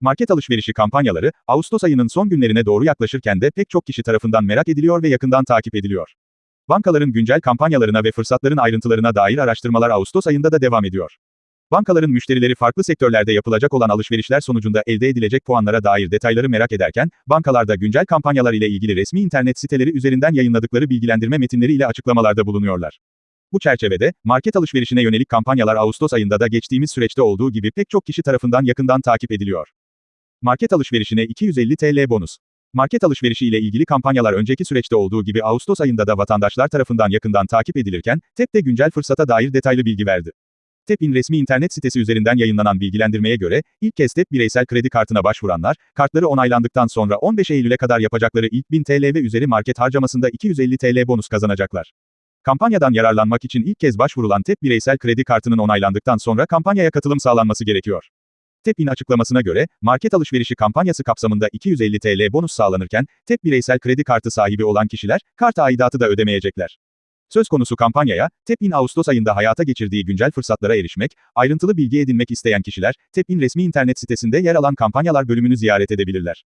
Market alışverişi kampanyaları, Ağustos ayının son günlerine doğru yaklaşırken de pek çok kişi tarafından merak ediliyor ve yakından takip ediliyor. Bankaların güncel kampanyalarına ve fırsatların ayrıntılarına dair araştırmalar Ağustos ayında da devam ediyor. Bankaların müşterileri farklı sektörlerde yapılacak olan alışverişler sonucunda elde edilecek puanlara dair detayları merak ederken, bankalarda güncel kampanyalar ile ilgili resmi internet siteleri üzerinden yayınladıkları bilgilendirme metinleri ile açıklamalarda bulunuyorlar. Bu çerçevede, market alışverişine yönelik kampanyalar Ağustos ayında da geçtiğimiz süreçte olduğu gibi pek çok kişi tarafından yakından takip ediliyor. Market alışverişine 250 TL bonus. Market alışverişi ile ilgili kampanyalar önceki süreçte olduğu gibi Ağustos ayında da vatandaşlar tarafından yakından takip edilirken, TEP de güncel fırsata dair detaylı bilgi verdi. TEP'in resmi internet sitesi üzerinden yayınlanan bilgilendirmeye göre, ilk kez TEP bireysel kredi kartına başvuranlar, kartları onaylandıktan sonra 15 Eylül'e kadar yapacakları ilk 1000 TL ve üzeri market harcamasında 250 TL bonus kazanacaklar. Kampanyadan yararlanmak için ilk kez başvurulan TEP bireysel kredi kartının onaylandıktan sonra kampanyaya katılım sağlanması gerekiyor. TEP'in açıklamasına göre, market alışverişi kampanyası kapsamında 250 TL bonus sağlanırken, TEP bireysel kredi kartı sahibi olan kişiler, kart aidatı da ödemeyecekler. Söz konusu kampanyaya, TEP'in Ağustos ayında hayata geçirdiği güncel fırsatlara erişmek, ayrıntılı bilgi edinmek isteyen kişiler, TEP'in resmi internet sitesinde yer alan kampanyalar bölümünü ziyaret edebilirler.